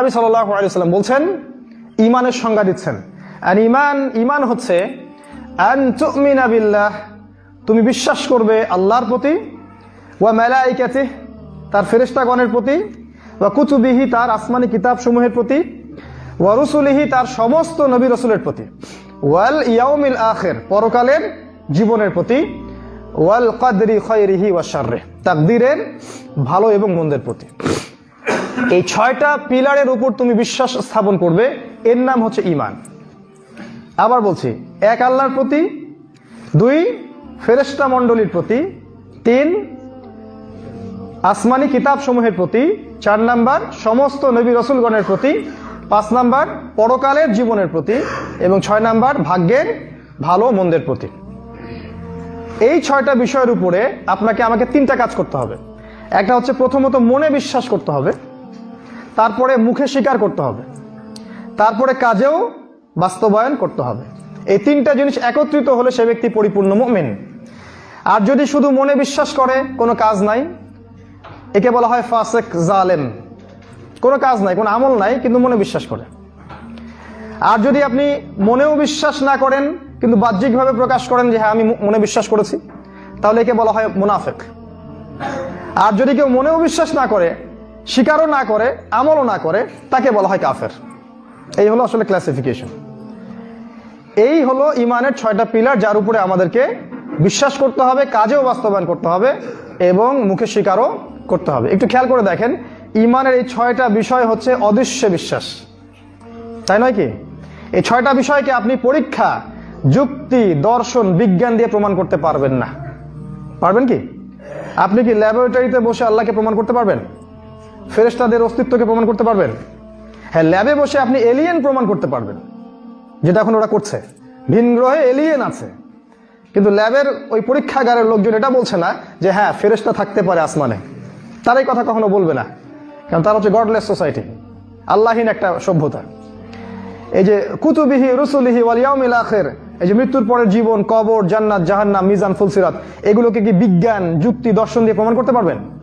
নবী সাল্লাল্লাহু আলাইহি সাল্লাম বলছেন ইমানের সংজ্ঞা দিচ্ছেন। ইমান ইমান হচ্ছে তুমি বিশ্বাস করবে আল্লাহর প্রতি, ওয়া মালাইকাতি তার ফেরেশতাগণের প্রতি, ওয়া কুতুবিহি তার আসমানি কিতাব সমূহের প্রতি, ওয়া রুসুলিহি তার সমস্ত নবী রসুলের প্রতি, ওয়াল ইয়াউমিল আখের পরকালের জীবনের প্রতি, ওয়াল কদরি খয়রিহি ওয়া শাররি তাকদীরের ভালো এবং মন্দের প্রতি। এই ছয়টা পিলারের উপর তুমি বিশ্বাস স্থাপন করবে, এর নাম হচ্ছে ইমান আবার বলছি, এক আল্লাহর প্রতি, দুই ফেরেস্তা মণ্ডলীর প্রতি, তিন আসমানি কিতাব সমূহের প্রতি, চার নাম্বার সমস্ত নবী রসুলগণের প্রতি, পাঁচ নাম্বার পরকালের জীবনের প্রতি, এবং ছয় নাম্বার ভাগ্যের ভালো মন্দের প্রতি। এই ছয়টা বিষয়ের উপরে আপনাকে আমাকে তিনটা কাজ করতে হবে। একটা হচ্ছে প্রথমত মনে বিশ্বাস করতে হবে। তারপরে মুখে স্বীকার করতে হবে। তারপরে কাজেও বাস্তবায়ন করতে হবে। এই তিনটা জিনিস একত্রিত হলে সে ব্যক্তি পরিপূর্ণ মুমিন। আর যদি শুধু মনে বিশ্বাস করে, কোনো কাজ নাই, একে বলা হয় ফাসেক, জালেম। কোনো কাজ নাই, কোনো আমল নাই, কিন্তু মনে বিশ্বাস করে। আর যদি আপনি মনেও বিশ্বাস না করেন, কিন্তু বাহ্যিকভাবে প্রকাশ করেন যে হ্যাঁ আমি মনে বিশ্বাস করেছি, তাহলে একে বলা হয় মুনাফেক। আর যদি কেউ মনেও বিশ্বাস না করে স্বীকারও না করে, আমলও না করে, তাকে বলা হয় কাফের। এই হলো আসলে ক্লাসিফিকেশন এই হলো ইমানের ছয়টা পিলার যার উপরে আমাদেরকে বিশ্বাস করতে হবে, কাজেও বাস্তবায়ন করতে হবে এবং মুখে স্বীকারও করতে হবে। একটু খেয়াল করে দেখেন, ইমানের এই ছয়টা বিষয় হচ্ছে অদৃশ্য বিশ্বাস। তাই নয় কি? এই ছয়টা বিষয়কে আপনি পরীক্ষা, যুক্তি, দর্শন, বিজ্ঞান দিয়ে প্রমাণ করতে পারবেন না। পারবেন কি? আপনি কি ল্যাবরেটরিতে বসে আল্লাহকে প্রমাণ করতে পারবেন? ফেরেস্তাদের অস্তিত্বকে প্রমাণ করতে পারবেন। হ্যাঁ ল্যাবে বসে আপনি এলিয়েন প্রমাণ করতে পারবেন। যেটা এখন ওরা করছে। ভিন গ্রহে এলিয়েন আছে। কিন্তু ল্যাবের ওই পরীক্ষাগারের লোকজন এটা বলছে না যে হ্যাঁ ফেরেস্তা থাকতে পারে আসমানে। তার এই কথা কখনো বলবে না। কারণ তারা হচ্ছে গডলেস সোসাইটি আল্লাহীন একটা সভ্যতা। এই যে, কুতুবিহি রসুলিহি ওয়ালিয়াউমিল আখের, এই যে মৃত্যুর পরের জীবন, কবর, জান্নাত, জাহান্নাম, মিজান, ফুলসিরাত, এগুলোকে কি বিজ্ঞান, যুক্তি, দর্শন দিয়ে প্রমাণ করতে পারবেন?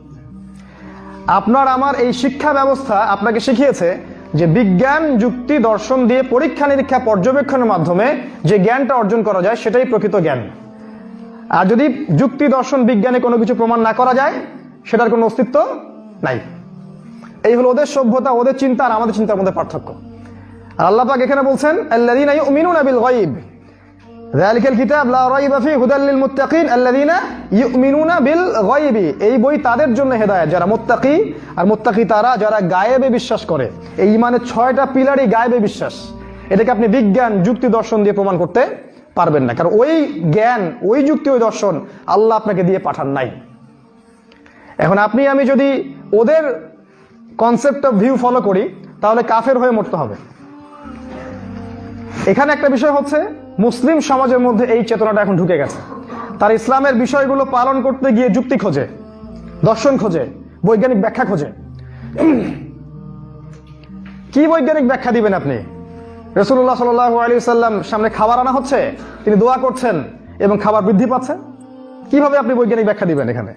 আপনার আমার এই শিক্ষা ব্যবস্থা আপনাকে শিখিয়েছে যে বিজ্ঞান, যুক্তি, দর্শন দিয়ে পরীক্ষা নিরীক্ষা পর্যবেক্ষণের মাধ্যমে যে জ্ঞানটা অর্জন করা যায়, সেটাই প্রকৃত জ্ঞান। আর যদি যুক্তি, দর্শন, বিজ্ঞানে কোনো কিছু প্রমাণ না করা যায়, সেটার কোনো অস্তিত্ব নাই। এই হলো ওদের সভ্যতা, ওদের চিন্তা আর আমাদের চিন্তার মধ্যে পার্থক্য। আর আল্লাহ পাক এখানে বলছেন, আল্লাযীনা ইউমিনুনা বিল গায়ব। লা রাইবা ফি হুদাল লিল মুত্তাকিন আল্লাযীনা ইউমিনুনা বিল গায়বি এই বই তাদের জন্য হেদায়েত। যারা মুত্তাকি আর মুত্তাকি তারা, যারা গায়েবে বিশ্বাস করে। এই ইমানের ছয়টা পিলারই গায়েবে বিশ্বাস। এটাকে আপনি বিজ্ঞান, যুক্তি, দর্শন দিয়ে প্রমাণ করতে পারবেন না। কারণ ওই জ্ঞান, ওই যুক্তি, ওই দর্শন আল্লাহ আপনাকে দিয়ে পাঠান নাই। এখন আপনি, আমি যদি ওদের কনসেপ্ট অফ ভিউ ফলো করি, তাহলে কাফের হয়ে মরতে হবে। এখানে একটা বিষয় হচ্ছে মুসলিম সমাজের মধ্যে এই চেতনাটা এখন ঢুকে গেছে। তার ইসলামের বিষয়গুলো পালন করতে গিয়ে যুক্তি খোঁজে, দর্শন খোঁজে, বৈজ্ঞানিক ব্যাখ্যা খোঁজে। কি বৈজ্ঞানিক ব্যাখ্যা দিবেন আপনি? রসুল্লাহ সাল আলী সাল্লাম সামনে খাবার আনা হচ্ছে, তিনি দোয়া করছেন এবং খাবার বৃদ্ধি পাচ্ছে কীভাবে আপনি বৈজ্ঞানিক ব্যাখ্যা দিবেন এখানে?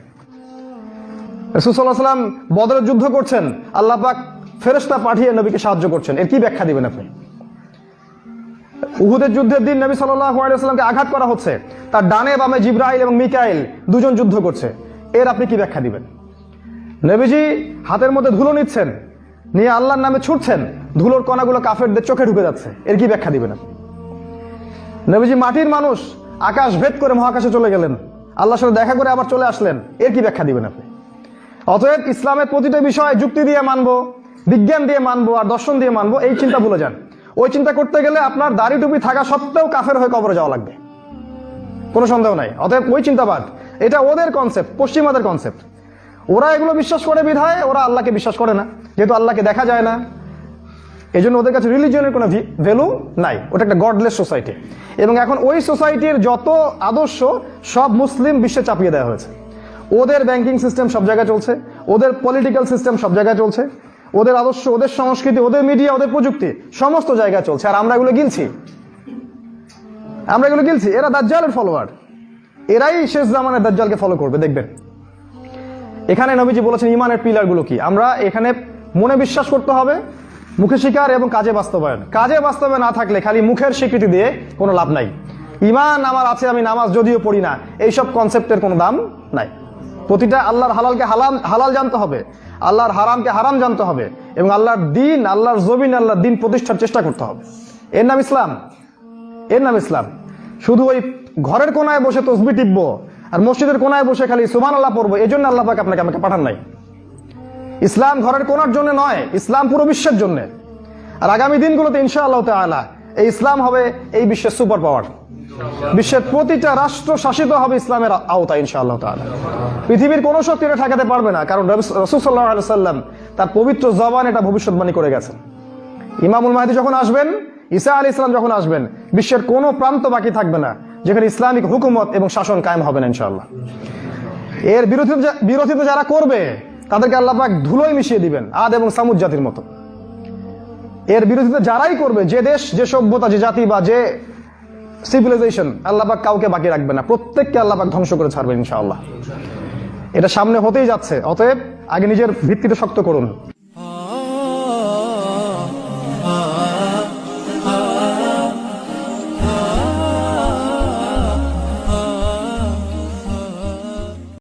রসুল্লাহ সাল্লাম বদরের যুদ্ধ করছেন, আল্লাহ পাক ফেরেস্তা পাঠিয়ে নবীকে সাহায্য করছেন। এর কি ব্যাখ্যা দিবেন আপনি? উহুদের যুদ্ধের দিন নবী সাল্লামকে আঘাত করা হচ্ছে। তার ডানে বামে জিব্রাইল এবং মিকাইল দুজন যুদ্ধ করছে। এর আপনি কি ব্যাখ্যা দিবেন? নবীজি হাতের মধ্যে ধুলো নিচ্ছেন, নিয়ে আল্লাহর নামে ছুটছেন, ধুলোর কণাগুলো কাফেরদের চোখে ঢুকে যাচ্ছে। এর কি ব্যাখ্যা দিবেন নবীজি মাটির মানুষ, আকাশ ভেদ করে মহাকাশে চলে গেলেন। আল্লাহর সাথে দেখা করে আবার চলে আসলেন। এর কি ব্যাখ্যা দিবেন আপনি? অতএব ইসলামের প্রতিটা বিষয় যুক্তি দিয়ে মানবো, বিজ্ঞান দিয়ে মানবো আর দর্শন দিয়ে মানবো, এই চিন্তা ভুলে যান। ওই চিন্তা করতে গেলে আপনার দাড়ি টুপি থাকা সত্ত্বেও কাফের হয়ে কবরে যাওয়া লাগবে। কোনো সন্দেহ নাই। অতএব ওই চিন্তাবাদ, এটা ওদের কনসেপ্ট পশ্চিমাদের কনসেপ্ট ওরা এগুলো বিশ্বাস করে বিধায়, ওরা আল্লাহকে বিশ্বাস করে না। যেহেতু আল্লাহকে দেখা যায় না এই জন্য ওদের কাছে রিলিজিয়নের কোনো ভ্যালু নাই। ওটা একটা গডলেস সোসাইটি এবং এখন ওই সোসাইটির যত আদর্শ, সব মুসলিম বিশ্বে চাপিয়ে দেওয়া হয়েছে। ওদের ব্যাংকিং সিস্টেম সব জায়গায় চলছে, ওদের পলিটিক্যাল সিস্টেম সব জায়গায় চলছে। ওদের আদর্শ, ওদের সংস্কৃতি, ওদের মিডিয়া ওদের প্রযুক্তি, সমস্ত জায়গায় চলছে। আর আমরা এগুলো গিলছি। আমরা এগুলো গিলছি। এরা দাজ্জালের ফলোয়ার এরাই শেষ জামানের দাজ্জালকে ফলো করবে, দেখবেন। এখানে নবীজি বলেছেন, ইমানের পিলারগুলো কি? আমরা এখানে মনে বিশ্বাস করতে হবে, মুখে স্বীকার এবং কাজে বাস্তবায়ন। কাজে বাস্তবায়ন না থাকলে খালি মুখের স্বীকৃতি দিয়ে কোনো লাভ নাই। ইমান আমার আছে, আমি নামাজ যদিও পড়ি না। এইসব কনসেপ্টের কোনো দাম নাই। প্রতিটা আল্লাহর হালালকে হালাল হালাল জানতে হবে। আল্লাহর হারামকে হারাম জানতে হবে। এবং আল্লাহর দিন, আল্লাহর জমিন, আল্লাহর দিন প্রতিষ্ঠার চেষ্টা করতে হবে। এর নাম ইসলাম। এর নাম ইসলাম। শুধু ওই ঘরের কোনায় বসে তসবি টিপবো আর মসজিদের কোনায় বসে খালি সুমান আল্লাহ পড়ব এই জন্য আল্লাহ পাকে আপনাকে আমাকে পাঠান নাই। ইসলাম ঘরের কোনার জন্য নয়, ইসলাম পুরো বিশ্বের জন্য। আর আগামী দিনগুলোতে ইনশা আল্লাহ তাআলা এই ইসলাম হবে এই বিশ্বের সুপার পাওয়ার। বিশ্বের প্রতিটা রাষ্ট্র শাসিত হবে ইসলামের আওতা ইনশা আল্লাহ তাআলা। পৃথিবীর কোনো শক্তি এটা ঠেকাতে পারবে না, কারণ রসুল সাল্লাহ সাল্লাম তার পবিত্র জবান এটা ভবিষ্যৎবাণী করে গেছেন। ইমামুল মাহাদি যখন আসবেন, ঈসা আলী ইসলাম যখন আসবেন, বিশ্বের কোনো প্রান্ত বাকি থাকবে না, যেখানে ইসলামিক হুকুমত এবং শাসন কায়েম হবে না, ইনশাআল্লাহ। এর বিরোধিতা বিরোধিতা যারা করবে, তাদেরকে আল্লাহ পাক ধুলোয় মিশিয়ে দিবেন, আদ এবং সামুদ জাতির মতো। এর বিরোধিতা যারাই করবে, যে দেশ, যে সভ্যতা, যে জাতি বা যে সিভিলাইজেশন আল্লাহবাক কাউকে বাকি রাখবে না। প্রত্যেককে আল্লাহবাক ধ্বংস করে ছাড়বেন ইনশাআল্লাহ। এটা সামনে হতেই যাচ্ছে, অতএব আগে নিজের ভিত্তিটা শক্ত করুন।